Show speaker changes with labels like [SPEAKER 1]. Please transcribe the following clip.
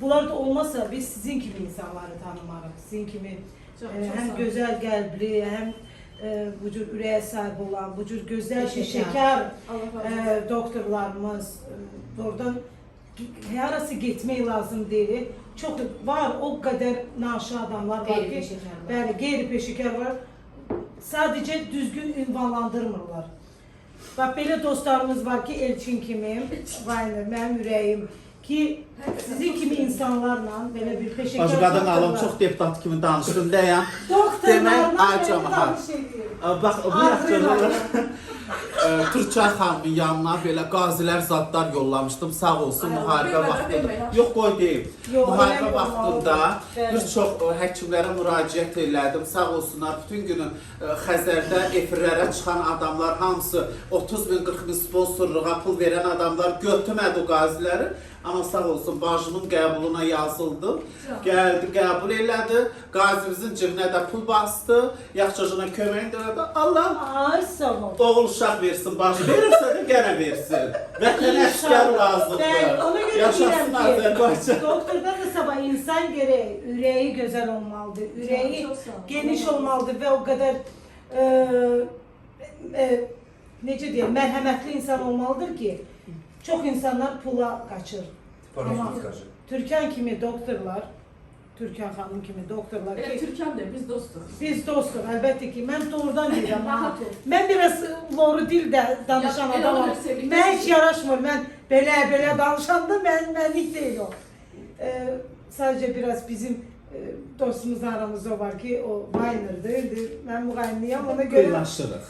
[SPEAKER 1] Bunlar da olmasa biz sizin gibi insanları tanımarıq. Sizin kimi
[SPEAKER 2] Çok,
[SPEAKER 1] e,
[SPEAKER 2] çok
[SPEAKER 1] hem gözəl qəlbli, hem e, bu cür ürəyə sahib olan, bu cür
[SPEAKER 2] Allah razı olsun.
[SPEAKER 1] e, doktorlarımız e, oradan harası getmək lazım deyil. Çox var o qədər naşı adamlar var ki,
[SPEAKER 3] var.
[SPEAKER 1] bəli, qeyri-peşəkar var. Sadəcə düzgün ünvanlandırmırlar. Bax belə dostlarımız var ki, Elçin kimi, vayne, mənim ürəyim ki, sizin kimi insanlarla belə bir peşəkar
[SPEAKER 4] Başı qadın alım çox deputat kimi danışdım deyəm. Demək. Ə, Bax bu
[SPEAKER 1] Ağzıyla.
[SPEAKER 4] yaxşıdır. Türkçay xanımın yanına belə qazilər zadlar yollamışdım. Sağ olsun müharibə vaxtında. Yox qoy deyim. Müharibə vaxtında bir çox ə, həkimlərə müraciət elədim. Sağ olsunlar. Bütün günü ə, Xəzərdə efirlərə çıxan adamlar hamısı 30 min 40 min sponsorluğa pul verən adamlar götürmədi o qaziləri. Amma sağ olsun bacımın qəbuluna yazıldım. Gəldi, qəbul elədi. Qazimizin cibinə də pul bastı. Yaxşıcına kömək elədi. Allah
[SPEAKER 1] Ay sağ ol.
[SPEAKER 4] oğul uşaq versin, bacı verirsə də gənə versin. Vətənə
[SPEAKER 1] Bəli,
[SPEAKER 4] lazımdır.
[SPEAKER 1] ona görə
[SPEAKER 4] Yaşasın
[SPEAKER 1] ki,
[SPEAKER 4] Azərbaycan.
[SPEAKER 1] doktordan da sabah insan gərək ürəyi gözəl olmalıdır,
[SPEAKER 2] sağ ol.
[SPEAKER 1] geniş olmalıdır və o qədər e, e, necə deyim, mərhəmətli insan olmalıdır ki, çox insanlar pula qaçır. Ama Türkan kimi doktorlar, Türkan xanım kimi doktorlar ki,
[SPEAKER 2] Türkan da biz dostuz.
[SPEAKER 1] biz dostuq, əlbəttə ki, mən doğrudan
[SPEAKER 2] ol.
[SPEAKER 1] Mən biraz loru dildə danışan
[SPEAKER 2] Ya,
[SPEAKER 1] Mən heç
[SPEAKER 2] sevgili.
[SPEAKER 1] yaraşmır. Mən belə belə danışanda mən mənlik deyil o. Ee, sadəcə biraz bizim e, dostumuz aramızda var ki, o Vayner'dır. Mən müğənniyəm, ona görə
[SPEAKER 4] Qıylaşırıq.